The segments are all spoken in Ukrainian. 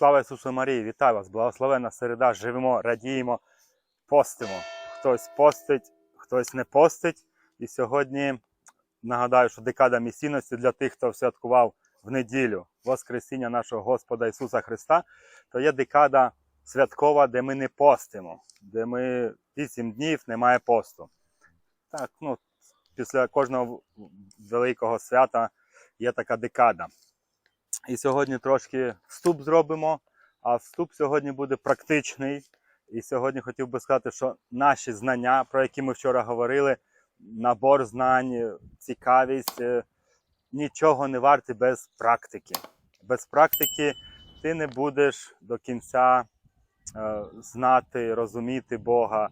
Слава Ісусу Марії, вітаю вас! Благословенна середа, живемо, радіємо, постимо. Хтось постить, хтось не постить. І сьогодні нагадаю, що декада місійності для тих, хто святкував в неділю Воскресіння нашого Господа Ісуса Христа, то є декада святкова, де ми не постимо, де ми 8 днів немає посту. Так, ну, після кожного великого свята є така декада. І сьогодні трошки вступ зробимо, а вступ сьогодні буде практичний. І сьогодні хотів би сказати, що наші знання, про які ми вчора говорили, набор знань, цікавість, е, нічого не варті без практики. Без практики ти не будеш до кінця е, знати, розуміти Бога,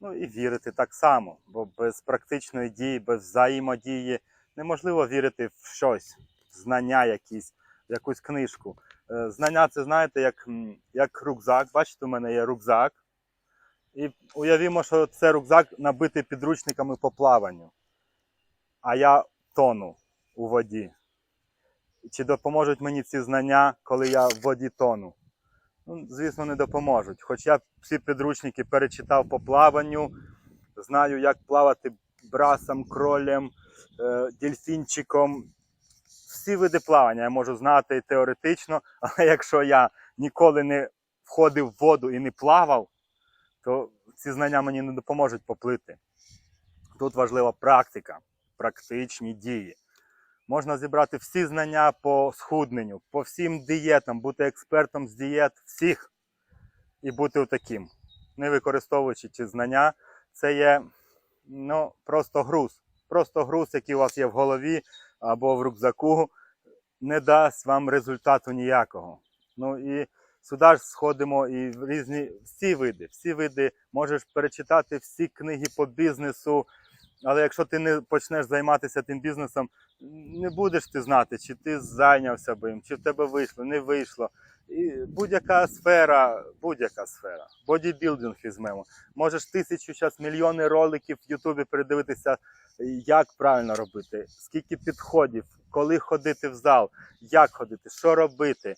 ну і вірити так само. Бо без практичної дії, без взаємодії неможливо вірити в щось, в знання якісь якусь книжку. Е, Знання це знаєте, як, як рюкзак. Бачите, у мене є рюкзак. І уявімо, що це рюкзак набитий підручниками по плаванню. А я тону у воді. Чи допоможуть мені ці знання, коли я в воді тону? Ну, звісно, не допоможуть. Хоч я всі підручники перечитав по плаванню, знаю, як плавати брасом, кролем, е, дельфінчиком всі види плавання я можу знати теоретично, але якщо я ніколи не входив в воду і не плавав, то ці знання мені не допоможуть поплити. Тут важлива практика, практичні дії. Можна зібрати всі знання по схудненню, по всім дієтам, бути експертом з дієт всіх і бути таким. Не використовуючи ці знання, це є ну, просто груз. Просто груз, який у вас є в голові, або в рюкзаку не дасть вам результату ніякого. Ну і сюди ж сходимо і в різні всі види. Всі види можеш перечитати всі книги по бізнесу, але якщо ти не почнеш займатися тим бізнесом, не будеш ти знати, чи ти зайнявся би їм, чи в тебе вийшло, не вийшло. Будь-яка сфера, будь-яка сфера. Бодібілдинг візьмемо. Можеш тисячу зараз мільйони роликів в Ютубі передивитися, як правильно робити, скільки підходів, коли ходити в зал, як ходити, що робити,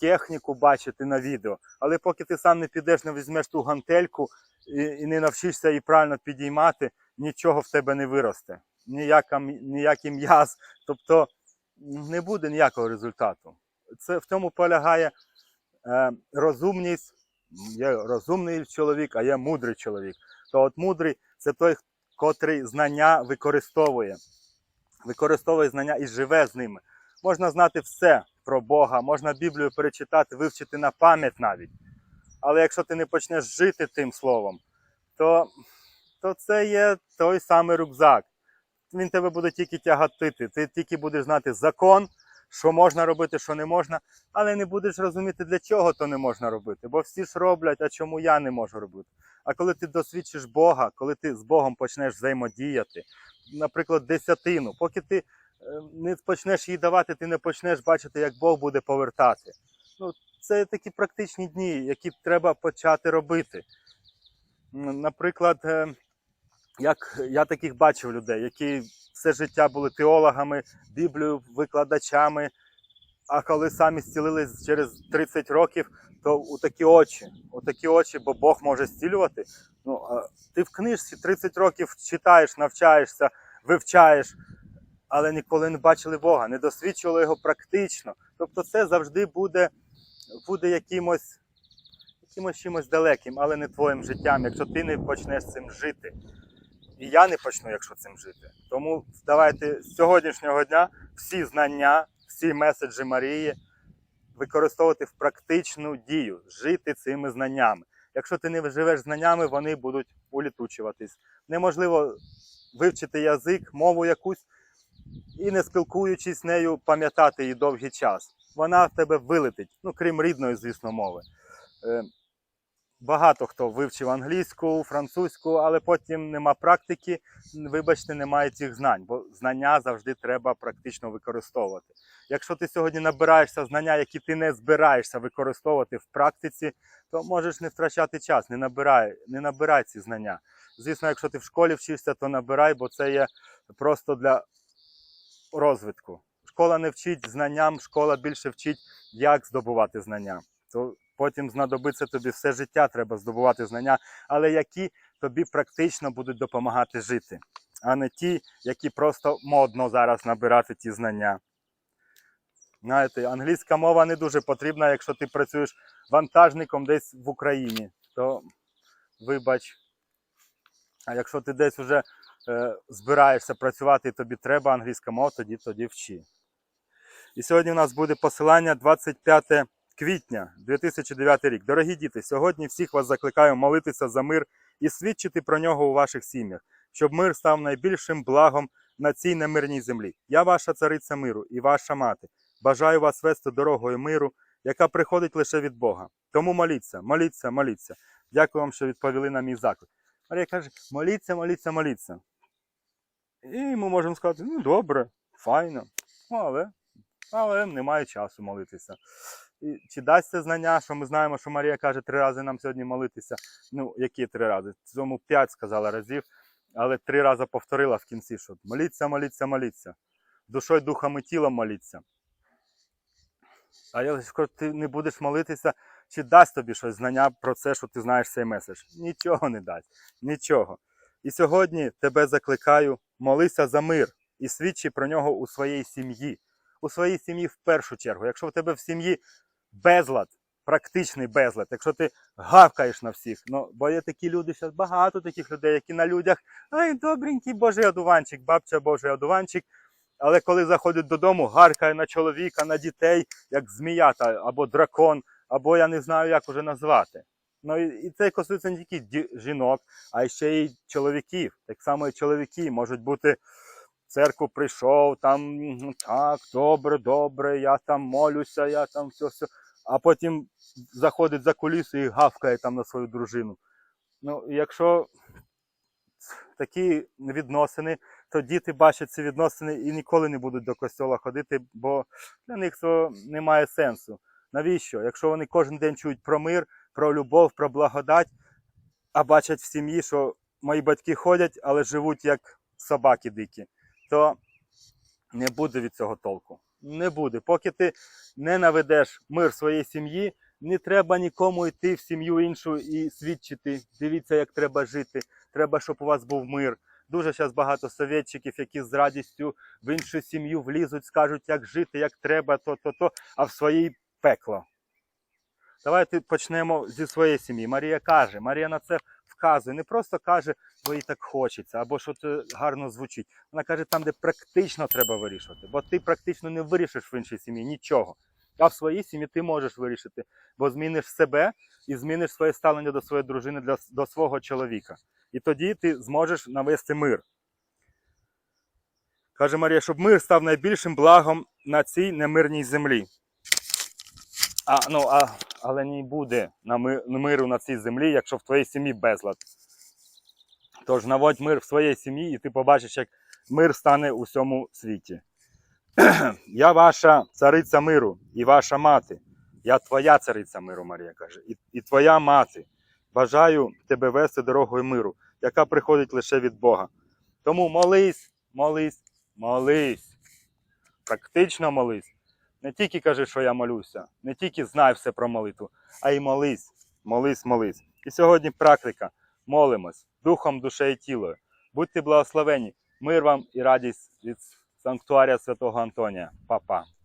техніку бачити на відео. Але поки ти сам не підеш, не візьмеш ту гантельку і, і не навчишся її правильно підіймати, нічого в тебе не виросте. Ніякий м'яз. Тобто не буде ніякого результату. Це в тому полягає е, розумність. Є розумний чоловік, а є мудрий чоловік. То от мудрий це той, котрий знання використовує, використовує знання і живе з ними. Можна знати все про Бога, можна Біблію перечитати, вивчити на пам'ять навіть. Але якщо ти не почнеш жити тим словом, то, то це є той самий рюкзак. Він тебе буде тільки тяготити. Ти тільки будеш знати закон, що можна робити, що не можна, але не будеш розуміти, для чого то не можна робити. Бо всі ж роблять, а чому я не можу робити. А коли ти досвідчиш Бога, коли ти з Богом почнеш взаємодіяти, наприклад, десятину, поки ти е, не почнеш її давати, ти не почнеш бачити, як Бог буде повертати. Ну, це такі практичні дні, які треба почати робити. Наприклад, е, як я таких бачив людей, які все життя були теологами, Біблію викладачами, а коли самі зцілились через 30 років, то у такі очі, у такі очі, бо Бог може зцілювати. Ну, ти в книжці 30 років читаєш, навчаєшся, вивчаєш, але ніколи не бачили Бога, не досвідчували його практично. Тобто це завжди буде, буде якимось, якимось чимось далеким, але не твоїм життям, якщо ти не почнеш цим жити. І я не почну, якщо цим жити. Тому давайте з сьогоднішнього дня всі знання, всі меседжі Марії використовувати в практичну дію, жити цими знаннями. Якщо ти не живеш знаннями, вони будуть улітучуватись. Неможливо вивчити язик, мову якусь і не спілкуючись з нею, пам'ятати її довгий час. Вона в тебе вилетить, ну крім рідної, звісно, мови. Багато хто вивчив англійську, французьку, але потім нема практики, вибачте, немає цих знань, бо знання завжди треба практично використовувати. Якщо ти сьогодні набираєшся знання, які ти не збираєшся використовувати в практиці, то можеш не втрачати час, не набирай, не набирай ці знання. Звісно, якщо ти в школі вчишся, то набирай, бо це є просто для розвитку. школа не вчить знанням, школа більше вчить, як здобувати знання. Потім знадобиться тобі все життя, треба здобувати знання, але які тобі практично будуть допомагати жити, а не ті, які просто модно зараз набирати ті знання. Знаєте, англійська мова не дуже потрібна, якщо ти працюєш вантажником десь в Україні, то вибач. А якщо ти десь вже е, збираєшся працювати і тобі треба англійська мова, тоді тоді вчи. І сьогодні у нас буде посилання 25 квітня 2009 рік. Дорогі діти, сьогодні всіх вас закликаю молитися за мир і свідчити про нього у ваших сім'ях, щоб мир став найбільшим благом на цій немирній землі. Я ваша цариця миру і ваша мати. Бажаю вас вести дорогою миру, яка приходить лише від Бога. Тому моліться, моліться, моліться. Дякую вам, що відповіли на мій заклик. Марія каже: моліться, моліться, моліться. І ми можемо сказати, ну добре, файно, ну, але, але немає часу молитися. Чи дасть це знання, що ми знаємо, що Марія каже три рази нам сьогодні молитися. Ну, які три рази? Цьому п'ять сказала разів, але три рази повторила в кінці, що моліться, моліться, моліться. Душою, духом і тілом моліться. А якщо ти не будеш молитися, чи дасть тобі щось знання про це, що ти знаєш цей меседж? Нічого не дасть. Нічого. І сьогодні тебе закликаю, молися за мир і свідчи про нього у своїй сім'ї. У своїй сім'ї в першу чергу. Якщо в тебе в сім'ї безлад, практичний безлад, якщо ти гавкаєш на всіх, ну бо є такі люди, зараз багато таких людей, які на людях, ай, добренький божий одуванчик, бабця божий одуванчик. Але коли заходять додому, гаркає на чоловіка, на дітей, як зміята, або дракон, або я не знаю, як уже назвати. Ну і, і це стосується не тільки жінок, а ще й чоловіків. Так само і чоловіки можуть бути в церкву прийшов, там так, добре, добре, я там молюся, я там все, все. А потім заходить за кулісу і гавкає там на свою дружину. Ну, якщо такі відносини, то діти бачать ці відносини і ніколи не будуть до костьола ходити, бо для них це не має сенсу. Навіщо? Якщо вони кожен день чують про мир, про любов, про благодать, а бачать в сім'ї, що мої батьки ходять, але живуть як собаки дикі, то не буде від цього толку. Не буде. Поки ти не наведеш мир в своїй сім'ї, не треба нікому йти в сім'ю іншу і свідчити. Дивіться, як треба жити. Треба, щоб у вас був мир. Дуже зараз багато совєтчиків, які з радістю в іншу сім'ю влізуть, скажуть, як жити, як треба, то, то, то, а в своїй пекло. Давайте почнемо зі своєї сім'ї. Марія каже, Марія на це вказує, не просто каже, бо їй так хочеться, або що це гарно звучить. Вона каже, там, де практично треба вирішувати, бо ти практично не вирішиш в іншій сім'ї нічого. А в своїй сім'ї ти можеш вирішити, бо зміниш себе і зміниш своє ставлення до своєї дружини, для, до свого чоловіка. І тоді ти зможеш навести мир. Каже Марія, щоб мир став найбільшим благом на цій немирній землі. А, ну, а, але не буде на миру на цій землі, якщо в твоїй сім'ї безлад. Тож наводь мир в своїй сім'ї, і ти побачиш, як мир стане у всьому світі. Я ваша цариця миру і ваша мати. Я твоя цариця миру, Марія каже, і, і твоя мати. Бажаю тебе вести дорогою миру, яка приходить лише від Бога. Тому молись, молись, молись. Практично молись. Не тільки кажи, що я молюся, не тільки знай все про молитву, а й молись, молись, молись. І сьогодні практика. Молимось духом, душею і тілою. Будьте благословені, мир вам і радість від санктуарія святого Антонія. Па-па.